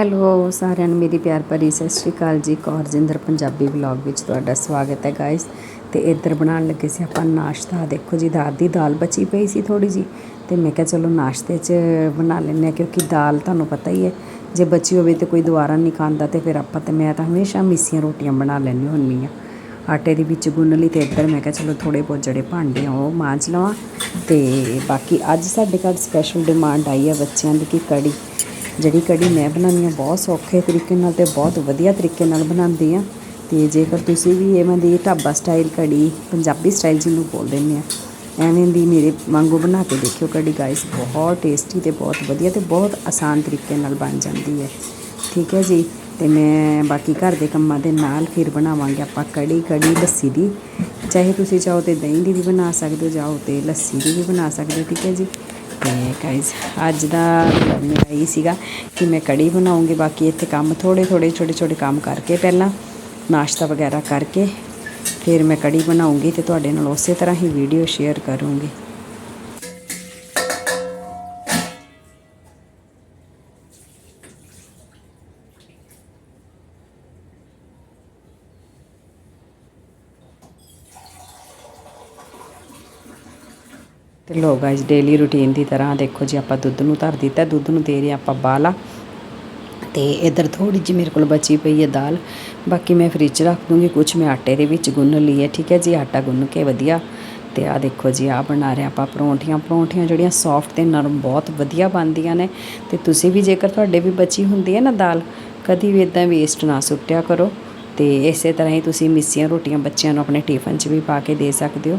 Hello, ਸਾਰਿਆਂ ਨੂੰ ਮੇਰੀ ਪਿਆਰ ਭਰੀ ਸਤਿ ਸ਼੍ਰੀ ਅਕਾਲ ਜੀ। ਕੌਰਜਿੰਦਰ ਪੰਜਾਬੀ ਵਲੌਗ ਵਿੱਚ ਤੁਹਾਡਾ ਸਵਾਗਤ ਹੈ ਗਾਇਸ ਤੇ ਇੱਧਰ ਬਣਾਉਣ ਲੱਗੇ ਸੀ ਆਪਾਂ ਨਾਸ਼ਤਾ। ਦੇਖੋ ਜੀ ਦਾਲ ਦੀ ਦਾਲ ਬਚੀ ਪਈ ਸੀ ਥੋੜੀ ਜੀ ਤੇ ਮੈਂ ਕਿਹਾ ਚਲੋ ਨਾਸ਼ਤੇ 'ਚ ਬਣਾ ਲੈਂਦੇ ਹਾਂ ਕਿਉਂਕਿ ਦਾਲ ਤੁਹਾਨੂੰ ਪਤਾ ਹੀ ਹੈ। ਜੇ ਬਚੀ ਹੋਵੇ ਤੇ ਕੋਈ ਦੁਬਾਰਾ ਨਹੀਂ ਖਾਂਦਾ ਤੇ ਫਿਰ ਆਪਾਂ ਤੇ ਮੈਂ ਤਾਂ ਹਮੇਸ਼ਾ ਮਿੱਸੀਆਂ ਰੋਟੀਆਂ ਬਣਾ ਲੈਂਦੀ ਹੁੰਦੀ ਹਾਂ। ਆਟੇ ਦੇ ਵਿੱਚ ਗੁੰਨ ਲਈ ਤੇ ਇੱਧਰ ਮੈਂ ਕਿਹਾ ਚਲੋ ਥੋੜੇ ਬਹੁਤ ਜਿਹੜੇ ਭਾਂਡੇ ਆ, ਉਹ ਮਾਂਜ ਲਵਾਂ। ਤੇ ਬਾਕੀ ਅੱਜ ਸਾਡੇ ਘਰ ਸਪੈਸ਼ਲ ਡਿਮਾਂਡ ਆਈ ਹੈ ਬੱਚਿਆਂ ਦੀ ਕਿ ਕੜੀ। ਜਿਹੜੀ ਕੜੀ ਮੈਂ ਬਣਾਉਂਦੀ ਹਾਂ, ਬਹੁਤ ਸੌਖੇ ਤਰੀਕੇ ਨਾਲ ਤੇ ਬਹੁਤ ਵਧੀਆ ਤਰੀਕੇ ਨਾਲ ਬਣਾਉਂਦੀ ਹਾਂ। ਤੇ ਜੇਕਰ ਤੁਸੀਂ ਵੀ ਐਵੇਂ ਦੀ ਢਾਬਾ ਸਟਾਈਲ ਕੜੀ, ਪੰਜਾਬੀ ਸਟਾਈਲ ਜਿਹਨੂੰ ਬੋਲ ਦਿੰਦੇ ਆ, ਐਵੇਂ ਦੀ ਮੇਰੇ ਵਾਂਗੂ ਬਣਾ ਕੇ ਦੇਖਿਓ ਕੜੀ ਗਾਇਸ ਬਹੁਤ ਟੇਸਟੀ ਤੇ ਬਹੁਤ ਵਧੀਆ ਤੇ ਬਹੁਤ ਆਸਾਨ ਤਰੀਕੇ ਨਾਲ ਬਣ ਜਾਂਦੀ ਹੈ। ਠੀਕ ਹੈ ਜੀ? ਤੇ ਮੈਂ ਬਾਕੀ ਘਰ ਦੇ ਕੰਮਾਂ ਦੇ ਨਾਲ ਫਿਰ ਬਣਾਵਾਂਗੇ ਆਪਾਂ ਕੜੀ ਕੜੀ ਲੱਸੀ ਦੀ। ਚਾਹੇ ਤੁਸੀਂ ਚਾਹੋ ਤੇ ਦਹੀਂ ਦੀ ਵੀ ਬਣਾ ਸਕਦੇ ਹੋ, ਚਾਹੋ ਤੇ ਲੱਸੀ ਦੀ ਵੀ ਬਣਾ ਸਕਦੇ ਹੋ, ਠੀਕ ਹੈ ਜੀ? ਤੇ ਗਾਇਸ ਅੱਜ ਦਾ ਮੇਰਾ ਇਹ ਸੀਗਾ ਕਿ ਮੈਂ ਕੜੀ ਬਣਾਉਂਗੀ, ਬਾਕੀ ਇੱਥੇ ਕੰਮ ਥੋੜੇ ਥੋੜੇ ਛੋਟੇ ਛੋਟੇ ਕੰਮ ਕਰਕੇ ਪਹਿਲਾਂ ਨਾਸ਼ਤਾ ਵਗੈਰਾ ਕਰਕੇ ਫਿਰ ਮੈਂ ਕੜੀ ਬਣਾਉਂਗੀ ਤੇ ਤੁਹਾਡੇ ਨਾਲ ਉਸੇ ਤਰ੍ਹਾਂ ਹੀ ਵੀਡੀਓ ਸ਼ੇਅਰ ਕਰੂੰਗੀ। ਤੇ ਲੋ ਗਾਇਸ ਡੇਲੀ ਰੁਟੀਨ ਦੀ ਤਰ੍ਹਾਂ, ਦੇਖੋ ਜੀ ਆਪਾਂ ਦੁੱਧ ਨੂੰ ਧਰ ਦਿੱਤਾ ਦੁੱਧ ਨੂੰ ਦੇ ਰਹੇ ਆਪਾਂ ਬਾਲਾ ਤੇ ਇਧਰ ਥੋੜੀ ਜਿਹੀ ਮੇਰੇ ਕੋਲ ਬਚੀ ਪਈ ਹੈ ਦਾਲ। ਬਾਕੀ ਮੈਂ ਫ੍ਰਿਜ 'ਚ ਰੱਖ ਦੂੰਗੀ ਕੁਝ ਮੈਂ ਆਟੇ ਦੇ ਵਿੱਚ ਗੁੰਨ ਲਈ ਹੈ ਠੀਕ ਹੈ ਜੀ? ਆਟਾ ਗੁੰਨ ਕੇ ਵਧੀਆ। ਤੇ ਆ ਦੇਖੋ ਜੀ ਆ ਬਣਾ ਰਹੇ ਆਪਾਂ ਪਰੌਂਠੀਆਂ। ਪਰੌਂਠੀਆਂ ਜਿਹੜੀਆਂ ਸੌਫਟ ਤੇ ਨਰਮ ਬਹੁਤ ਵਧੀਆ ਬਣਦੀਆਂ ਨੇ। ਤੇ ਤੁਸੀਂ ਵੀ ਜੇਕਰ ਤੁਹਾਡੇ ਵੀ ਬਚੀ ਹੁੰਦੀ ਹੈ ਨਾ ਦਾਲ, ਕਦੀ ਵੀ ਇਦਾਂ ਵੇਸਟ ਨਾ ਸੁੱਟਿਆ ਕਰੋ। ਤੇ ਇਸੇ ਤਰ੍ਹਾਂ ਹੀ ਤੁਸੀਂ ਮਿੱਸੀਆਂ ਰੋਟੀਆਂ ਬੱਚਿਆਂ ਨੂੰ ਆਪਣੇ ਟਿਫਨ 'ਚ ਵੀ ਪਾ ਕੇ ਦੇ ਸਕਦੇ ਹੋ।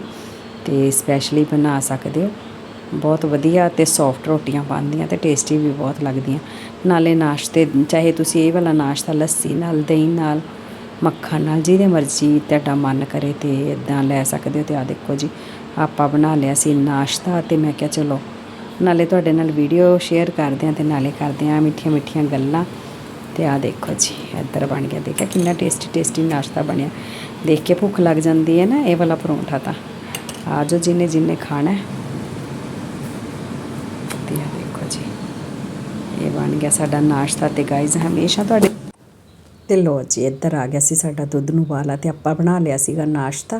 ਤੇ ਸਪੈਸ਼ਲੀ ਬਣਾ ਸਕਦੇ ਹੋ। ਬਹੁਤ ਵਧੀਆ ਤੇ ਸੌਫਟ ਰੋਟੀਆਂ ਬਣਦੀਆਂ ਤੇ ਟੇਸਟੀ ਵੀ ਬਹੁਤ ਲੱਗਦੀਆਂ। ਨਾਲੇ ਨਾਸ਼ਤੇ, ਚਾਹੇ ਤੁਸੀਂ ਇਹ ਵਾਲਾ ਨਾਸ਼ਤਾ ਲੱਸੀ ਨਾਲ, ਦਹੀਂ ਨਾਲ, ਮੱਖਣ ਨਾਲ, ਜਿਹਦੇ ਮਰਜ਼ੀ ਤੁਹਾਡਾ ਮਨ ਕਰੇ ਤੇ ਇਦਾਂ ਲੈ ਸਕਦੇ ਹੋ ਤੇ ਆ ਦੇਖੋ ਜੀ, ਆਪਾਂ ਬਣਾ ਲਿਆ ਸੀ ਨਾਸ਼ਤਾ ਤੇ ਮੈਂ ਕਿਹਾ ਚਲੋ, ਨਾਲੇ ਤੁਹਾਡੇ ਨਾਲ ਵੀਡੀਓ ਸ਼ੇਅਰ ਕਰਦੇ ਆ ਤੇ ਨਾਲੇ ਕਰਦੇ ਆ ਮਿੱਠੀਆਂ ਮਿੱਠੀਆਂ ਗੱਲਾਂ। ਤੇ ਆ ਦੇਖੋ ਜੀ, ਇੱਧਰ ਬਣ ਗਿਆ। ਦੇਖਿਆ ਕਿੰਨਾ ਟੇਸਟੀ ਟੇਸਟੀ ਨਾਸ਼ਤਾ ਬਣਿਆ। ਦੇਖ ਕੇ ਭੁੱਖ ਲੱਗ ਜਾਂਦੀ ਹੈ ਨਾ, ਇਹ ਵਾਲਾ ਪਰੌਂਠਾ ਤਾਂ। ਆ ਜਾਓ ਜਿੰਨੇ ਜਿੰਨੇ ਖਾਣਾ ਹੈ। ਤੇ ਆ ਦੇਖੋ ਜੀ, ਇਹ ਬਣ ਗਿਆ ਸਾਡਾ ਨਾਸ਼ਤਾ ਤੇ ਗਾਇਜ਼ ਹਮੇਸ਼ਾ ਤੁਹਾਡੇ ਤੇ ਲੋ ਜੀ, ਇੱਧਰ ਆ ਗਿਆ ਸੀ ਸਾਡਾ ਦੁੱਧ ਨੂੰ ਵਾਲਾ ਤੇ ਆਪਾਂ ਬਣਾ ਲਿਆ ਸੀਗਾ ਨਾਸ਼ਤਾ।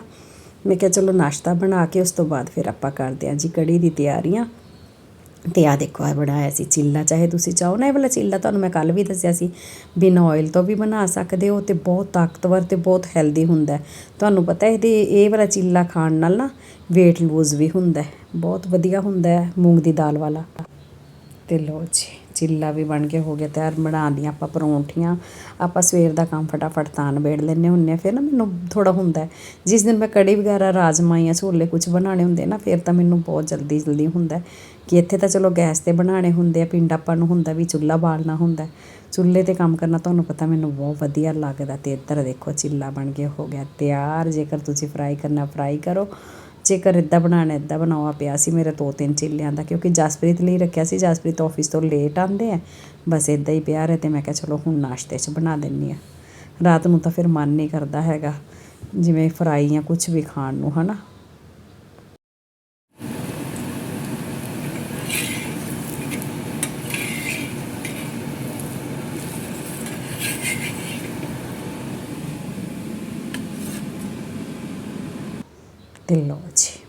ਮੈਂ ਕਿਹਾ ਚਲੋ ਨਾਸ਼ਤਾ ਬਣਾ ਕੇ ਉਸ ਤੋਂ ਬਾਅਦ ਫਿਰ ਆਪਾਂ ਕਰਦੇ ਹਾਂ ਜੀ, ਕੜੀ ਦੀ ਤਿਆਰੀਆਂ। ਤੇ ਆ ਦੇਖੋ ਆ ਬਣਾਇਆ ਸੀ ਚਿੱਲਾ, ਚਾਹੇ ਤੁਸੀਂ ਚਾਹੋ ਨਾ ਇਹ ਵਾਲਾ ਚਿੱਲਾ, ਤੁਹਾਨੂੰ ਮੈਂ ਕੱਲ ਵੀ ਦੱਸਿਆ ਸੀ, ਬਿਨਾਂ ਆਇਲ ਤੋਂ ਵੀ ਬਣਾ ਸਕਦੇ ਹੋ ਤੇ ਬਹੁਤ ਤਾਕਤਵਰ ਤੇ ਬਹੁਤ ਹੈਲਦੀ ਹੁੰਦਾ ਤੁਹਾਨੂੰ ਪਤਾ ਇਹਦੇ, ਇਹ ਵਾਲਾ ਚਿੱਲਾ ਖਾਣ ਨਾਲ ਨਾ weight lose ਵੀ ਹੁੰਦਾ ਬਹੁਤ ਵਧੀਆ ਹੁੰਦਾ ਮੂੰਗ ਦੀ ਦਾਲ ਵਾਲਾ। ਤੇ ਲੋ ਜੀ। ਚਿੱਲਾ ਵੀ ਬਣ ਕੇ ਹੋ ਗਿਆ ਤਿਆਰ ਬਣਾ ਬਣਾਉਂਦੀਆਂ ਆਪਾਂ ਪਰੌਂਠੀਆਂ, ਆਪਾਂ ਸਵੇਰ ਦਾ ਕੰਮ ਫਟਾਫਟ ਤਾਂ ਨਿਬੇੜ ਲੈਂਦੇ ਹੁੰਦੇ ਆ ਫਿਰ ਨਾ ਮੈਨੂੰ ਥੋੜਾ ਹੁੰਦਾ ਜਿਸ ਦਿਨ ਮੈਂ ਕੜੀ ਵਗੈਰਾ ਰਾਜਮਾ ਜਾਂ ਛੋਲੇ ਕੁਝ ਬਣਾਉਣੇ ਹੁੰਦੇ ਨਾ, ਫਿਰ ਤਾਂ ਮੈਨੂੰ ਬਹੁਤ ਜਲਦੀ ਜਲਦੀ ਹੁੰਦਾ ਕਿ ਇੱਥੇ ਤਾਂ ਚਲੋ ਗੈਸ ਤੇ ਬਣਾਉਣੇ ਹੁੰਦੇ ਆ, ਪਿੰਡ ਆਪਾਂ ਨੂੰ ਹੁੰਦਾ ਵੀ ਚੁੱਲ੍ਹਾ ਬਾਲਣਾ ਹੁੰਦਾ ਚੁੱਲ੍ਹੇ ਤੇ ਕੰਮ ਕਰਨਾ ਤੁਹਾਨੂੰ ਪਤਾ ਮੈਨੂੰ ਬਹੁਤ ਵਧੀਆ ਲੱਗਦਾ ਤੇ ਇੱਧਰ ਦੇਖੋ ਚਿੱਲਾ ਬਣ ਕੇ ਹੋ ਗਿਆ ਤਿਆਰ, ਜੇਕਰ ਤੁਸੀਂ ਫਰਾਈ ਕਰਨਾ ਫਰਾਈ ਕਰੋ। ਜੇਕਰ ਇੱਦਾਂ ਬਣਾਉਣਾ ਇੱਦਾਂ ਬਣਾਵਾ ਪਿਆ ਸੀ ਮੇਰੇ ਦੋ ਤਿੰਨ ਚਿੱਲਿਆਂ ਦਾ, ਕਿਉਂਕਿ ਜਸਪ੍ਰੀਤ ਲਈ ਰੱਖਿਆ ਸੀ, ਜਸਪ੍ਰੀਤ ਆਫਿਸ ਤੋਂ ਲੇਟ ਆਉਂਦੇ ਆ। ਬਸ ਇੱਦਾਂ ਹੀ ਪਿਆ ਰਹੇ ਅਤੇ ਮੈਂ ਕਿਹਾ ਚਲੋ ਹੁਣ ਨਾਸ਼ਤੇ 'ਚ ਬਣਾ ਦਿੰਦੀ ਹਾਂ। ਰਾਤ ਨੂੰ ਤਾਂ ਫਿਰ ਮਨ ਨਹੀਂ ਕਰਦਾ ਹੈਗਾ, ਜਿਵੇਂ ਫਰਾਈ ਜਾਂ ਕੁਛ ਵੀ ਖਾਣ ਨੂੰ ਹੈ ਨਾ ਤੇ ਲਓ ਜੀ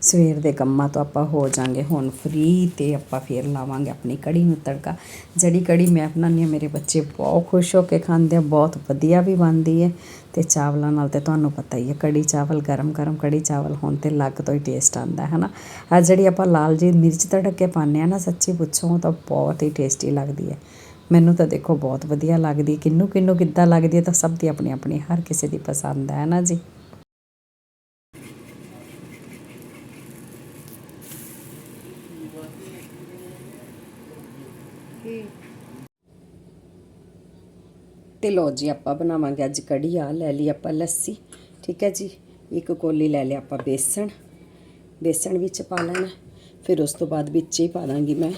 ਸਵੇਰ ਦੇ ਕੰਮਾਂ ਤੋਂ ਆਪਾਂ ਹੋ ਜਾਾਂਗੇ, ਹੁਣ ਫ੍ਰੀ ਤੇ ਆਪਾਂ ਫੇਰ ਲਾਵਾਂਗੇ ਆਪਣੀ ਕੜੀ ਨੂੰ ਤੜਕਾ। ਜਿਹੜੀ ਕੜੀ ਮੈਂ ਬਣਾਉਂਦੀ ਹਾਂ, ਮੇਰੇ ਬੱਚੇ ਬਹੁਤ ਖੁਸ਼ ਹੋ ਕੇ ਖਾਂਦੇ ਆ, ਬਹੁਤ ਵਧੀਆ ਵੀ ਬਣਦੀ ਹੈ। ਤੇ ਚਾਵਲਾਂ ਨਾਲ ਤੇ ਤੁਹਾਨੂੰ ਪਤਾ ਹੀ ਹੈ, ਕੜੀ ਚਾਵਲ, ਗਰਮ ਗਰਮ ਕੜੀ ਚਾਵਲ ਹੋਣ ਤੇ ਲੱਗ ਤੋਂ ਹੀ ਟੇਸਟ ਆਉਂਦਾ ਹੈ ਨਾ। ਆ ਜਿਹੜੀ ਆਪਾਂ ਲਾਲ ਜੀ ਮਿਰਚ ਤੜਕ ਕੇ ਪਾਉਂਦੇ ਆ ਨਾ, ਸੱਚੀ ਪੁੱਛੋ ਤਾਂ ਬਹੁਤ ਹੀ ਟੇਸਟੀ ਲੱਗਦੀ ਹੈ। ਮੈਨੂੰ ਤਾਂ ਦੇਖੋ ਬਹੁਤ ਵਧੀਆ ਲੱਗਦੀ ਹੈ ਕਿੰਨੂੰ ਕਿੰਨੂੰ ਕਿੱਦਾਂ ਲੱਗਦੀ ਹੈ ਤਾਂ ਸਭ ਦੀ ਆਪਣੀ ਆਪਣੀ ਹਰ ਕਿਸੇ ਦੀ ਪਸੰਦ ਹੈ ਨਾ ਜੀ। ਤੇ ਲੋ ਜੀ ਆਪਾਂ ਬਣਾਵਾਂਗੇ ਅੱਜ ਕੜੀ ਆ, ਲੈ ਲਈ ਆਪਾਂ ਲੱਸੀ, ਠੀਕ ਹੈ ਜੀ? ਇੱਕ ਕੋਲੀ ਲੈ ਲਿਆ ਆਪਾਂ ਬੇਸਣ ਬੇਸਣ ਵਿੱਚ ਪਾ ਲੈਣਾ, ਫਿਰ ਉਸ ਤੋਂ ਬਾਅਦ ਵਿੱਚ ਹੀ ਪਾ ਦਾਂਗੀ ਮੈਂ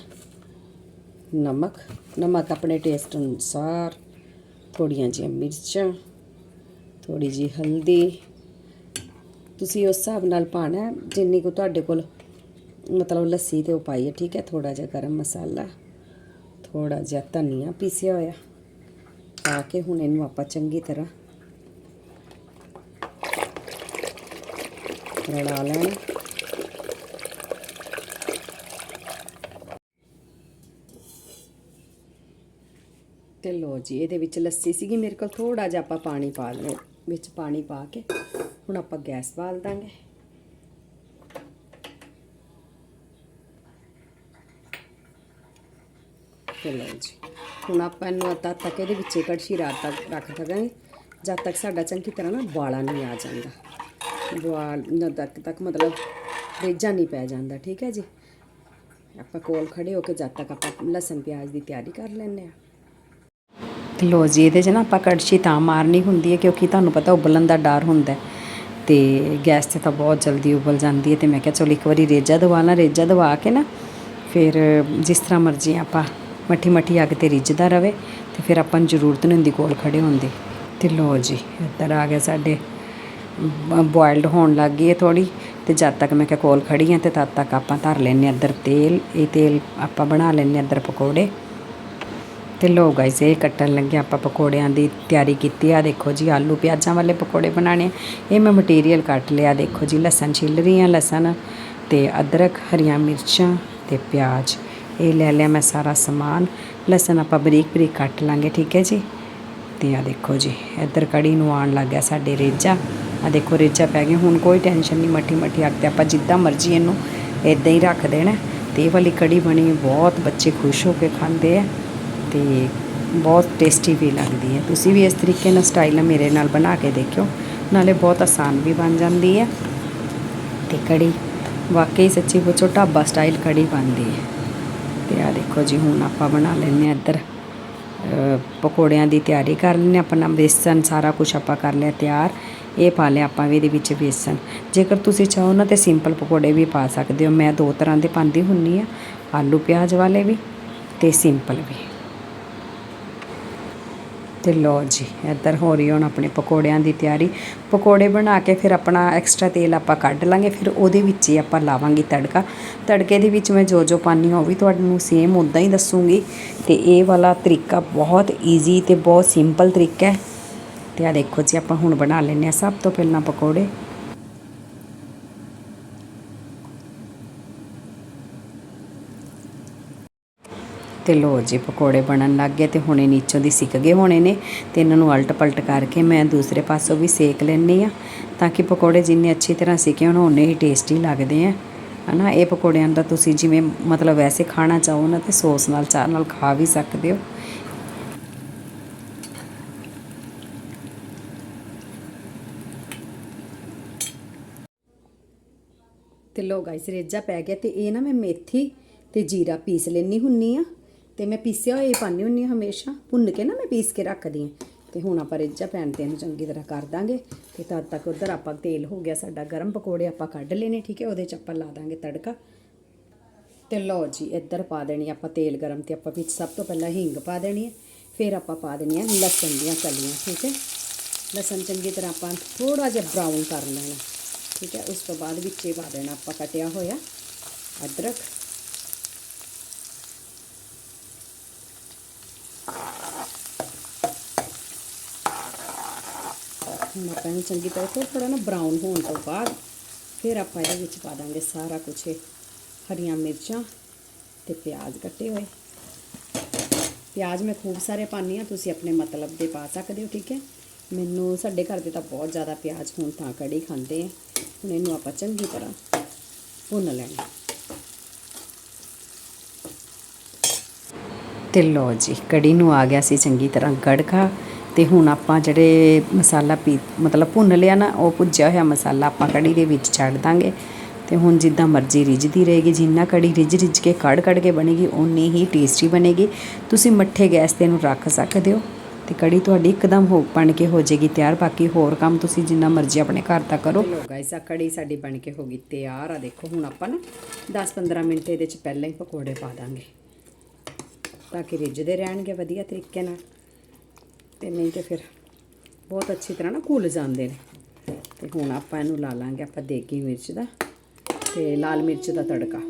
ਨਮਕ ਨਮਕ ਆਪਣੇ ਟੇਸਟ ਅਨੁਸਾਰ, ਥੋੜੀਆਂ ਜਿਹੀਆਂ ਮਿਰਚਾਂ ਥੋੜੀ ਜੀ ਹਲਦੀ, ਤੁਸੀਂ ਉਸ ਹਿਸਾਬ ਨਾਲ ਪਾਣਾ ਜਿੰਨੀ ਕੁ ਤੁਹਾਡੇ ਕੋਲ ਮਤਲਬ ਲੱਸੀ ਤੇ ਉਹ ਪਾਈ ਹੈ, ਠੀਕ ਹੈ? ਥੋੜਾ ਜਿਹਾ ਗਰਮ ਮਸਾਲਾ ਥੋੜਾ ਜਿਹਾ ਧਨੀਆ ਪੀਸਿਆ ਹੋਇਆ। ਪਾ ਕੇ ਹੁਣ ਇਹਨੂੰ ਆਪਾਂ ਚੰਗੀ ਤਰ੍ਹਾਂ ਰਲਾ ਲੈਣਾ। ਤੇ ਲੋ ਜੀ, ਇਹਦੇ ਵਿੱਚ ਲੱਸੀ ਸੀਗੀ, ਮੇਰੇ ਕੋਲ ਥੋੜਾ ਜਿਹਾ ਆਪਾਂ ਪਾਣੀ ਪਾ ਲਓ, ਵਿੱਚ ਪਾਣੀ ਪਾ ਕੇ ਹੁਣ ਆਪਾਂ ਗੈਸ ਬਾਲ ਦਾਂਗੇ। ਤੇ ਲਓ ਜੀ। ਹੁਣ ਆਪਾਂ ਇਹਨੂੰ ਅੱਧਾ ਤੱਕ ਇਹਦੇ ਵਿੱਚ ਕੜਛੀ ਰਾਤ ਤੱਕ ਰੱਖ ਸਕਾਂਗੇ ਜਦ ਤੱਕ ਸਾਡਾ ਚੰਗੀ ਤਰ੍ਹਾਂ ਨਾ ਵਾਲਾ ਨਹੀਂ ਆ ਜਾਂਦਾ। ਵਾਲ ਨਾ ਤੱਕ ਤੱਕ ਮਤਲਬ ਰੇਜਾ ਨਹੀਂ ਪੈ ਜਾਂਦਾ, ਠੀਕ ਹੈ ਜੀ? ਆਪਾਂ ਕੋਲ ਖੜੇ ਹੋ ਕੇ ਜਦ ਤੱਕ ਆਪਾਂ ਲਸਣ ਪਿਆਜ਼ ਦੀ ਤਿਆਰੀ ਕਰ ਲੈਂਦੇ ਆ ਤੇ ਲੋ ਜੀ, ਇਹਦੇ 'ਚ ਨਾ ਆਪਾਂ ਕੜਛੀ ਤਾਂ ਮਾਰਨੀ ਹੁੰਦੀ ਹੈ ਕਿਉਂਕਿ ਤੁਹਾਨੂੰ ਪਤਾ ਉਬਲਣ ਦਾ ਡਰ ਹੁੰਦਾ ਹੈ। ਤੇ ਗੈਸ ਤੇ ਤਾਂ ਬਹੁਤ ਜਲਦੀ ਉਬਲ ਜਾਂਦੀ ਹੈ ਤੇ ਮੈਂ ਕਿਹਾ ਚਲੋ ਇੱਕ ਵਾਰੀ ਰੇਜਾ ਦਵਾ ਲਾਂ, ਰੇਜਾ ਦਵਾ ਕੇ ਨਾ ਫਿਰ ਜਿਸ ਤਰ੍ਹਾਂ ਮਰਜ਼ੀ ਆਪਾਂ ਮੱਠੀ ਮੱਠੀ ਅੱਗ ਤੇ ਰਿੱਝਦਾ ਰਵੇ ਤੇ ਫਿਰ ਆਪਾਂ ਨੂੰ ਜ਼ਰੂਰਤ ਨਹੀਂ ਹੁੰਦੀ ਕੋਲ ਖੜੇ ਹੋਣ ਦੀ। ਤੇ ਲੋ ਜੀ, ਇੱਧਰ ਆ ਗਿਆ ਸਾਡੇ ਬੋਇਲਡ ਹੋਣ ਲੱਗ ਗਈ ਹੈ ਥੋੜੀ ਤੇ ਜਦ ਤੱਕ ਮੈਂ ਕਿਹਾ ਕੋਲ ਖੜੀ ਹਾਂ ਤੇ ਤਦ ਤੱਕ ਆਪਾਂ ਧਰ ਲੈਨੇ ਇੱਧਰ ਤੇਲ, ਇਹ ਤੇਲ ਆਪਾਂ ਬਣਾ ਲੈਨੇ ਇੱਧਰ ਪਕੌੜੇ। ਤੇ ਲੋ ਗਾਇਸ ਇਹ ਕੱਟਣ ਲੱਗੇ ਆਪਾਂ ਪਕੌੜਿਆਂ ਦੀ ਤਿਆਰੀ ਕੀਤੀ ਆ। ਦੇਖੋ ਜੀ, ਆਲੂ ਪਿਆਜ਼ਾਂ ਵਾਲੇ ਪਕੌੜੇ ਬਣਾਣੇ ਇਹ ਮੈਂ ਮਟੀਰੀਅਲ ਕੱਟ ਲਿਆ। ਦੇਖੋ ਜੀ, ਲਸਣ ਛਿੱਲ ਰਹੀ ਆ ਲਸਣ ਤੇ ਅਦਰਕ, ਹਰੀਆਂ ਮਿਰਚਾਂ ਤੇ ਪਿਆਜ਼। ਇਹ ਲੈ ਲਿਆ ਮੈਂ ਸਾਰਾ ਸਮਾਨ। ਲਸਣ ਆਪਾਂ ਬਰੀਕ ਬਰੀਕ ਕੱਟ ਲਾਂਗੇ, ਠੀਕ ਹੈ ਜੀ? ਤੇ ਆ ਦੇਖੋ ਜੀ, ਇੱਧਰ ਕੜੀ ਨੂੰ ਆਉਣ ਲੱਗ ਗਿਆ ਸਾਡੇ ਰੇਜਾ। ਆ ਦੇਖੋ ਰੇਜਾ ਪੈ ਗਿਆ, ਹੁਣ ਕੋਈ ਟੈਨਸ਼ਨ ਨਹੀਂ, ਮੱਠੀ ਮੱਠੀ ਅੱਗ ਤੇ ਆਪਾਂ ਜਿੱਦਾਂ ਮਰਜ਼ੀ ਇਹਨੂੰ ਇਦਾਂ ਹੀ ਰੱਖ ਦੇਣਾ। ਤੇ ਇਹ ਵਾਲੀ ਕੜੀ ਬਣੀ, ਬਹੁਤ ਬੱਚੇ ਖੁਸ਼ ਹੋ ਕੇ ਖਾਂਦੇ ਆ ਤੇ ਬਹੁਤ ਟੇਸਟੀ ਵੀ ਲੱਗਦੀ ਹੈ। ਤੁਸੀਂ ਵੀ ਇਸ ਤਰੀਕੇ ਨਾਲ ਸਟਾਈਲ ਮੇਰੇ ਨਾਲ ਬਣਾ ਕੇ ਦੇਖਿਓ, ਨਾਲੇ ਬਹੁਤ ਆਸਾਨ ਵੀ ਬਣ ਜਾਂਦੀ ਹੈ। ਤੇ ਕੜੀ, ਵਾਕਈ ਸੱਚੀ ਪੁੱਛੋ, ਢਾਬਾ ਸਟਾਈਲ ਕੜੀ ਬਣਦੀ ਹੈ। ਦੇਖੋ ਜੀ, ਹੁਣ ਆਪਾਂ ਬਣਾ ਲੈਂਦੇ ਹਾਂ ਇੱਧਰ। ਪਕੌੜਿਆਂ ਦੀ ਤਿਆਰੀ ਕਰ ਲੈਂਦੇ ਹਾਂ। ਆਪਣਾ ਬੇਸਨ ਸਾਰਾ ਕੁਝ ਆਪਾਂ ਕਰ ਲਿਆ ਤਿਆਰ। ਇਹ ਪਾ ਲਿਆ ਆਪਾਂ ਵੀ ਇਹਦੇ ਵਿੱਚ ਬੇਸਨ। ਜੇਕਰ ਤੁਸੀਂ ਚਾਹੋ ਨਾ ਤੇ ਸਿੰਪਲ ਪਕੌੜੇ ਵੀ ਪਾ ਸਕਦੇ ਹੋ। ਮੈਂ ਦੋ ਤਰ੍ਹਾਂ ਦੇ ਪਾਉਂਦੀ ਹੁੰਨੀ ਆ ਆਲੂ ਪਿਆਜ਼ ਵਾਲੇ ਵੀ ਤੇ ਸਿੰਪਲ ਵੀ। ਤੇ ਲੋ ਜੀ, ਇੱਧਰ ਹੋ ਰਹੀ ਹੁਣ ਆਪਣੇ ਪਕੌੜਿਆਂ ਦੀ ਤਿਆਰੀ। ਪਕੌੜੇ ਬਣਾ ਕੇ ਫਿਰ ਆਪਣਾ ਐਕਸਟਰਾ ਤੇਲ ਆਪਾਂ ਕੱਢ ਲਾਂਗੇ, ਫਿਰ ਉਹਦੇ ਵਿੱਚ ਹੀ ਆਪਾਂ ਲਾਵਾਂਗੇ ਤੜਕਾ। ਤੜਕੇ ਦੇ ਵਿੱਚ ਮੈਂ ਜੋ ਜੋ ਪਾਣੀ ਉਹ ਵੀ ਤੁਹਾਨੂੰ ਸੇਮ ਉਦਾਂ ਹੀ ਦੱਸੂਗੀ। ਤੇ ਇਹ ਵਾਲਾ ਤਰੀਕਾ ਬਹੁਤ ਈਜ਼ੀ ਤੇ ਬਹੁਤ ਸਿੰਪਲ ਤਰੀਕਾ ਹੈ। ਤੇ ਆ ਦੇਖੋ ਜੀ, ਆਪਾਂ ਹੁਣ ਬਣਾ ਲੈਂਦੇ ਆ ਸਭ ਤੋਂ ਪਹਿਲਾਂ ਪਕੌੜੇ। ਤੇ ਲੋ ਜੀ, ਪਕੌੜੇ ਬਣਨ ਲੱਗ ਗਏ ਤੇ ਹੁਣੇ ਨੀਚੋਂ ਦੀ ਸਿੱਕ ਗਏ ਹੋਣੇ ਨੇ ਤੇ ਇਹਨਾਂ ਨੂੰ ਅਲਟ ਪਲਟ ਕਰਕੇ ਮੈਂ ਦੂਸਰੇ ਪਾਸੋਂ ਵੀ ਸੇਕ ਲੈਣੀ ਆ ਤਾਂ ਕਿ ਪਕੌੜੇ ਜਿੰਨੇ ਅੱਛੀ ਤਰ੍ਹਾਂ ਸਿੱਕੇ ਹੋਣ, ਓਨੇ ਹੀ ਟੇਸਟੀ ਲੱਗਦੇ ਆ। ਹਨਾ, ਇਹ ਪਕੌੜਿਆਂ ਦਾ ਤੁਸੀਂ ਜਿਵੇਂ ਮਤਲਬ ਵੈਸੇ ਖਾਣਾ ਚਾਹੋ ਨਾ ਤੇ ਸੌਸ ਨਾਲ, ਚਾਹ ਨਾਲ ਖਾ ਵੀ ਸਕਦੇ ਹੋ। ਤੇ ਲੋ ਗਾਇਸ, ਰੇਜਾ ਪੈ ਗਿਆ ਤੇ ਇਹ ਨਾ ਮੈਂ ਮੇਥੀ ਤੇ ਜੀਰਾ ਪੀਸ ਲੈਣੀ ਹੁੰਨੀ ਆ ਤੇ ਮੈਂ ਪੀਸਿਆ ਹੋਇਆ ਹੀ ਪਾਉਂਦੀ ਹੁੰਨੀ ਆ ਹਮੇਸ਼ਾ, ਭੁੰਨ ਕੇ ਨਾ ਮੈਂ ਪੀਸ ਕੇ ਰੱਖਦੀ ਹਾਂ। ਤੇ ਹੁਣ ਆਪਾਂ ਰਿੱਝਾ ਪੈਣ ਤੇ ਇਹਨੂੰ ਚੰਗੀ ਤਰ੍ਹਾਂ ਕਰ ਦਾਂਗੇ। ਤੇ ਤਦ ਤੱਕ ਉਧਰ ਆਪਾਂ ਤੇਲ ਹੋ ਗਿਆ ਸਾਡਾ ਗਰਮ ਪਕੌੜੇ ਆਪਾਂ ਕੱਢ ਲੈਨੇ ਠੀਕ ਹੈ? ਉਹਦੇ ਚ ਆਪਾਂ ਲਾ ਦਾਂਗੇ ਤੜਕਾ। ਤੇ ਲਓ ਜੀ, ਇੱਧਰ ਪਾ ਦੇਣੀ ਆਪਾਂ ਤੇਲ ਗਰਮ ਤੇ ਆਪਾਂ ਵਿੱਚ ਸਭ ਤੋਂ ਪਹਿਲਾਂ ਹਿੰਗ ਪਾ ਦੇਣੀ ਹੈ ਫਿਰ ਆਪਾਂ ਪਾ ਦੇਣੀ ਹੈ ਲਸਣ ਦੀਆਂ ਕਲੀਆਂ ਠੀਕ ਹੈ? ਲਸਣ ਚੰਗੀ ਤਰ੍ਹਾਂ ਆਪਾਂ ਥੋੜਾ ਜਿਹਾ ਬਰਾਊਨ ਕਰ ਲੈਣਾ, ਠੀਕ ਹੈ? ਉਸ ਤੋਂ ਬਾਅਦ ਵਿੱਚ ਹੀ ਪਾ ਦੇਣਾ ਆਪਾਂ ਕਟਿਆ ਹੋਇਆ ਅਦਰਕ। ਹੁਣ ਆਪਾਂ ਇਹਨੂੰ ਚੰਗੀ ਤਰ੍ਹਾਂ ਥੋੜਾ ਥੋੜਾ ਨਾ ਬਰਾਊਨ ਹੋਣ ਤੋਂ ਬਾਅਦ ਫਿਰ ਆਪਾਂ ਇਹਦੇ ਵਿੱਚ ਪਾ ਦਾਂਗੇ ਸਾਰਾ ਕੁਝ ਹਰੀਆਂ ਮਿਰਚਾਂ ਤੇ ਪਿਆਜ਼ ਕੱਟੇ ਹੋਏ। ਪਿਆਜ਼ ਮੈਂ ਖੂਬ ਸਾਰੇ ਪਾਉਂਦੀ ਹਾਂ, ਤੁਸੀਂ ਆਪਣੇ ਮਤਲਬ ਦੇ ਪਾ ਸਕਦੇ ਹੋ, ਠੀਕ ਹੈ? ਮੈਨੂੰ ਸਾਡੇ ਘਰ ਦੇ ਤਾਂ ਬਹੁਤ ਜ਼ਿਆਦਾ ਪਿਆਜ਼ ਹੁਣ ਤਾਂ ਕੜੀ ਖਾਂਦੇ ਆ। ਹੁਣ ਇਹਨੂੰ ਆਪਾਂ ਚੰਗੀ ਤਰ੍ਹਾਂ ਭੁੰਨ ਲੈਣਾ। ਤੇ ਲੋ ਜੀ, ਕੜੀ ਨੂੰ ਆ ਗਿਆ ਸੀ ਚੰਗੀ ਤਰ੍ਹਾਂ ਗੜਕਾ। ਤੇ ਹੁਣ ਆਪਾਂ ਜਿਹੜੇ ਮਸਾਲਾ ਪੀ, ਮਤਲਬ ਭੁੰਨ ਲਿਆ ਨਾ, ਉਹ ਭੁੱਜਿਆ ਹੋਇਆ ਮਸਾਲਾ ਆਪਾਂ ਕੜੀ ਦੇ ਵਿੱਚ ਛੱਡ ਦਾਂਗੇ। ਤੇ ਹੁਣ ਜਿੱਦਾਂ ਮਰਜ਼ੀ ਰਿੱਝਦੀ ਰਹੇਗੀ, ਜਿੰਨਾ ਕੜੀ ਰਿੱਝ ਰਿੱਝ ਕੇ ਕੜ ਕੜ ਕੇ ਬਣੇਗੀ, ਓਨੀ ਹੀ ਟੇਸਟੀ ਬਣੇਗੀ। ਤੁਸੀਂ ਮੱਠੇ ਗੈਸ ਤੇ ਇਹਨੂੰ ਰੱਖ ਸਕਦੇ ਹੋ। ਤੇ ਕੜੀ ਤੁਹਾਡੀ ਇੱਕਦਮ ਹੋ, ਬਣ ਕੇ ਹੋ ਜਾਏਗੀ ਤਿਆਰ। ਬਾਕੀ ਹੋਰ ਕੰਮ ਤੁਸੀਂ ਜਿੰਨਾ ਮਰਜ਼ੀ ਆਪਣੇ ਘਰ ਦਾ ਕਰੋ। ਲੋ ਗਾਇਸ ਆ ਕੜੀ ਸਾਡੀ ਬਣ ਕੇ ਹੋ ਗਈ ਤਿਆਰ। ਆ ਦੇਖੋ, ਹੁਣ ਆਪਾਂ ਨਾ 10-15 ਮਿੰਟ ਇਹਦੇ ਚ ਪਹਿਲਾਂ ਹੀ ਪਕੌੜੇ ਪਾ ਦਾਂਗੇ। ਤਾਂ ਕਿ ਰਿੱਝਦੇ ਰਹਿਣਗੇ ਵਧੀਆ ਤਰੀਕੇ ਨਾਲ। ਤੇ ਨਹੀਂ ਤੇ ਫਿਰ ਬਹੁਤ ਅੱਛੀ ਤਰ੍ਹਾਂ ਨਾ ਘੁਲ ਜਾਂਦੇ ਨੇ। ਤੇ ਹੁਣ ਆਪਾਂ ਇਹਨੂੰ ਲਾ ਲਾਂਗੇ, ਆਪਾਂ ਦੇਗੀ ਮਿਰਚ ਦਾ ਤੇ ਲਾਲ ਮਿਰਚ ਦਾ ਤੜਕਾ।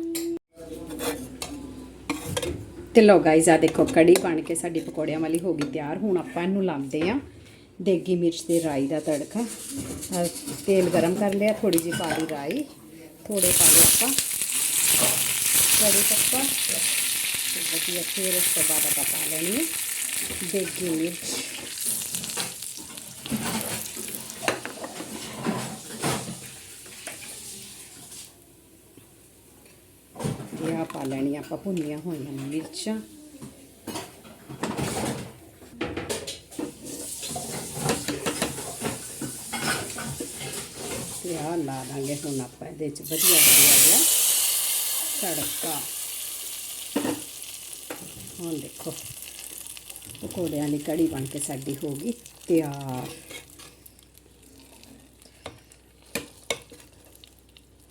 ਤੇ ਲੋ ਗਾਈਜ਼ ਆ ਦੇਖੋ ਕੜੀ ਬਣ ਕੇ ਸਾਡੀ ਪਕੌੜਿਆਂ ਵਾਲੀ ਹੋ ਗਈ ਤਿਆਰ। ਹੁਣ ਆਪਾਂ ਇਹਨੂੰ ਲਾਉਂਦੇ ਆ ਦੇਗੀ ਮਿਰਚ ਤੇ ਰਾਈ ਦਾ ਤੜਕਾ। ਤੇਲ ਗਰਮ ਕਰ ਲਿਆ ਥੋੜੀ ਜਿਹੀ ਪਾ ਲਈ ਰਾਈ। ਥੋੜੇ ਪਾ ਲਿਆ ਆਪਾਂ ਕੜੀ ਪੱਤਾ। ਵਧੀਆ ਫਿਰ ਉਸ ਤੋਂ ਬਾਅਦ ਆਪਾਂ ਪਾ ਲੈਣੀ ਹੈ। ਦੇਗੀ ਮਿਰਚ। ਤੇ ਪਾ ਲੈਣੀ, ਆਪਾਂ ਭੁੰਨੀਆਂ ਹੋਈਆਂ ਮਿਰਚਾਂ। ਤੇ ਆ ਲਾ ਦਾਂਗੇ ਹੁਣ ਆਪਾਂ ਇਹਦੇ ਚ, ਵਧੀਆ ਵਧੀਆ ਜਿਹਾ ਤੜਕਾ। ਹੁਣ ਦੇਖੋ। ਪਕੌੜਿਆਂ ਦੀ ਕੜੀ ਬਣ ਕੇ ਸਾਡੀ ਹੋ ਗਈ ਤਿਆਰ।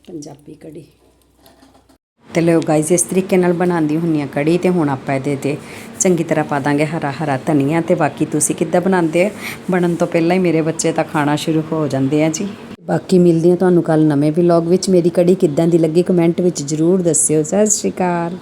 ਪੰਜਾਬੀ ਕੜੀ। ਤੇ ਲਓ ਗਾਈਜ਼ ਇਸ ਤਰੀਕੇ ਨਾਲ ਬਣਾਉਂਦੀ ਹੁੰਨੀ ਆ ਕੜੀ ਤੇ ਹੁਣ ਆਪਾਂ ਇਹਦੇ ਤੇ ਚੰਗੀ ਤਰ੍ਹਾਂ ਪਾ ਦਾਂਗੇ ਹਰਾ ਹਰਾ ਧਨੀਆ ਤੇ ਬਾਕੀ ਤੁਸੀਂ ਕਿੱਦਾਂ ਬਣਾਉਂਦੇ ਹੋ? ਬਣਨ ਤੋਂ ਪਹਿਲਾਂ ਹੀ ਮੇਰੇ ਬੱਚੇ ਤਾਂ ਖਾਣਾ ਸ਼ੁਰੂ ਹੋ ਜਾਂਦੇ ਆ ਜੀ। ਬਾਕੀ ਮਿਲਦੀ ਆ ਤੁਹਾਨੂੰ ਕੱਲ ਨਵੇਂ ਵਲੌਗ ਵਿੱਚ। ਮੇਰੀ ਕੜੀ ਕਿੱਦਾਂ ਦੀ ਲੱਗੀ ਕਮੈਂਟ ਵਿੱਚ ਜ਼ਰੂਰ ਦੱਸਿਓ। ਸਤਿ ਸ਼੍ਰੀ ਅਕਾਲ।